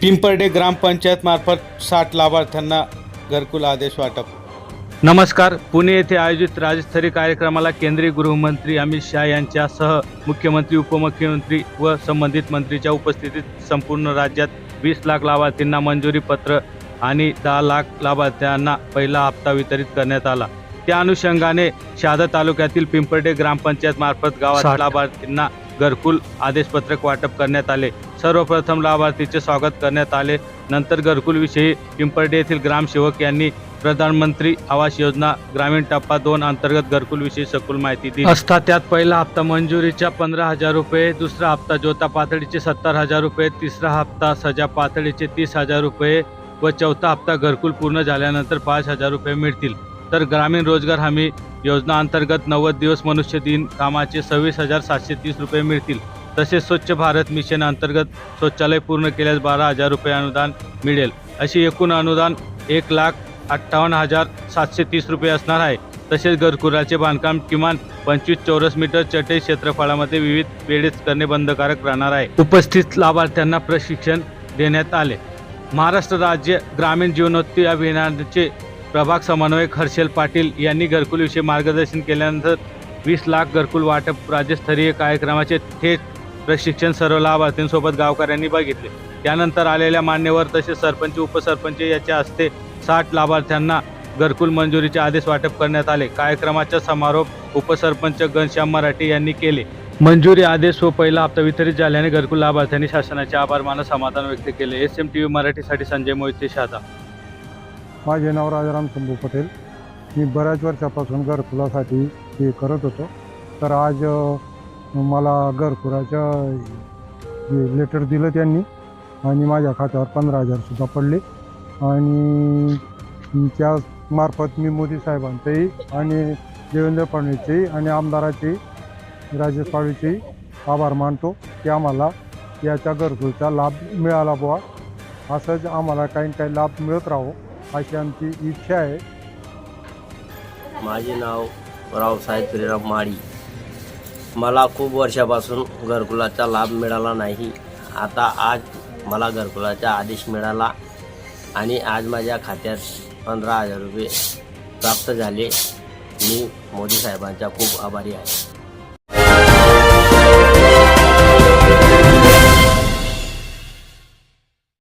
पिंपर्डे ग्रामपंचायत मार्फत साठ लाभार्थ्यांना घरकुल आदेश वाटप. नमस्कार. पुणे येथे आयोजित राज्यस्तरीय कार्यक्रमाला केंद्रीय गृहमंत्री अमित शहा यांच्यासह मुख्यमंत्री उपमुख्यमंत्री व संबंधित मंत्रीच्या उपस्थितीत संपूर्ण राज्यात वीस लाख लाभार्थींना मंजुरी पत्र आणि दहा लाख लाभार्थ्यांना पहिला हप्ता वितरित करण्यात आला. त्या अनुषंगाने शहादा तालुक्यातील पिंपर्डे ग्रामपंचायत मार्फत गावात. लाभार्थींना घरकुल आदेशपत्रक वाटप करण्यात आले. सर्वप्रथम लाभार्थीचे स्वागत करण्यात आले. नंतर घरकुलविषयी पिंपर्डे येथील ग्रामसेवक यांनी प्रधानमंत्री आवास योजना ग्रामीण टप्पा दोन अंतर्गत घरकुलविषयी सखोल माहिती दिली. असता त्यात पहिला हप्ता मंजुरीच्या पंधरा हजार रुपये दुसरा हप्ता जोता पातळीचे सत्तर हजार रुपये तिसरा हप्ता सजा पातळीचे तीस हजार रुपये व चौथा हप्ता घरकुल पूर्ण झाल्यानंतर पाच हजार रुपये मिळतील. तर ग्रामीण रोजगार हमी योजना अंतर्गत नव्वद दिवस मनुष्य दिन कामाचे सव्वीस हजार सातशे तीस रुपये मिळतील. तसेच स्वच्छ भारत मिशन अंतर्गत शौचालय पूर्ण केल्यास बारा हजार रुपये अनुदान मिळेल. अशी एकूण अनुदान एक लाख अठ्ठावन्न हजार सातशे तीस रुपये असणार आहे. तसेच घरकुराचे बांधकाम किमान पंचवीस चौरस मीटर चटई क्षेत्रफळामध्ये विविध वेळेस करणे बंधकारक राहणार आहे. उपस्थित लाभार्थ्यांना प्रशिक्षण देण्यात आले. महाराष्ट्र राज्य ग्रामीण जीवनोत्ती अभियानाचे प्रभाग समन्वयक हर्षल पाटील यांनी घरकुलविषयी मार्गदर्शन केल्यानंतर वीस लाख घरकुल वाटप राज्यस्तरीय कार्यक्रमाचे थेट प्रशिक्षण सर्व लाभार्थींसोबत गावकऱ्यांनी बघितले. त्यानंतर आलेल्या मान्यवर तसेच सरपंच उपसरपंच याच्या हस्ते साठ लाभार्थ्यांना घरकुल मंजुरीचे आदेश वाटप करण्यात आले. कार्यक्रमाचा समारोप उपसरपंच घनश्याम मराठे यांनी केले. मंजुरी आदेश व पहिला हप्ता वितरित झाल्याने घरकुल लाभार्थ्यांनी शासनाचे आभार मानत समाधान व्यक्त केले. एस एम टी व्ही मराठीसाठी संजय मोहिते शादा. माझे नाव राजाराम शंभू पटेल. मी बऱ्याच वर्षापासून घरकुलासाठी हे करत होतो. तर आज मला घरकुलाचं लेटर दिलं त्यांनी आणि माझ्या खात्यावर पंधरा हजारसुद्धा पडले. आणि त्या मार्फत मी मोदी साहेबांचंही आणि देवेंद्र फडणवीसचेही आणि आमदाराचे राजेश पाळीचेही आभार मानतो की आम्हाला याच्या घरकुलचा लाभ मिळाला बुवा. असंच आम्हाला काही काही लाभ मिळत राहो. अशी आमची इच्छा आहे. माझे नाव रावसाहेब श्रीराम माळी. मला खूप वर्षापासून घरकुलाचा लाभ मिळाला नाही. आता आज मला घरकुलाचा आदेश मिळाला आणि आज माझ्या खात्यात पंधरा हजार रुपये प्राप्त झाले. मी मोदी साहेबांचा खूप आभारी आहे.